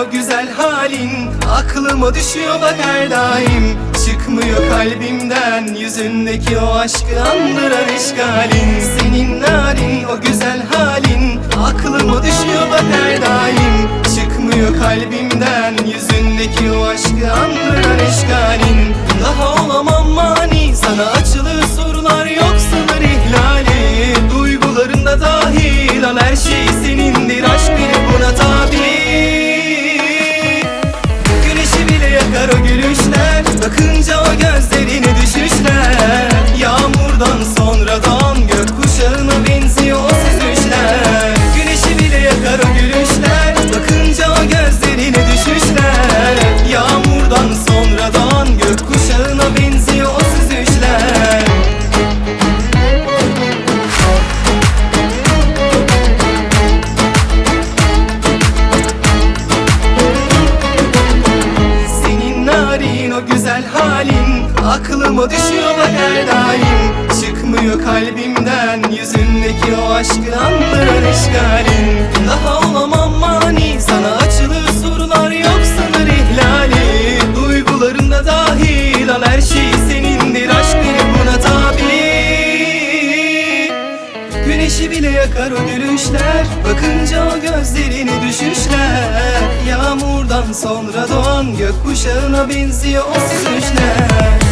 o güzel halin Aklıma düşüyor bak her daim. Çıkmıyor kalbimden Yüzündeki o aşkı andıran işgalin. Senin narin o güzel halin Aklıma düşüyor bak her daim. Çıkmıyor kalbimden Yüzündeki o aşkı andıran işgalin Aklıma düşüyor bak her daim. Çıkmıyor kalbimden Yüzündeki o aşkı andıran işgalin. Daha olamam mani Sana açılır sorular yok sınır ihlali Duygularında dahil al her şey senindir Aşk buna tabi. Güneşi bile yakar o gülüşler Bakınca o gözlerine düşüşler. Yağmurdan sonra doğan gökkuşağına benziyor o süzüşler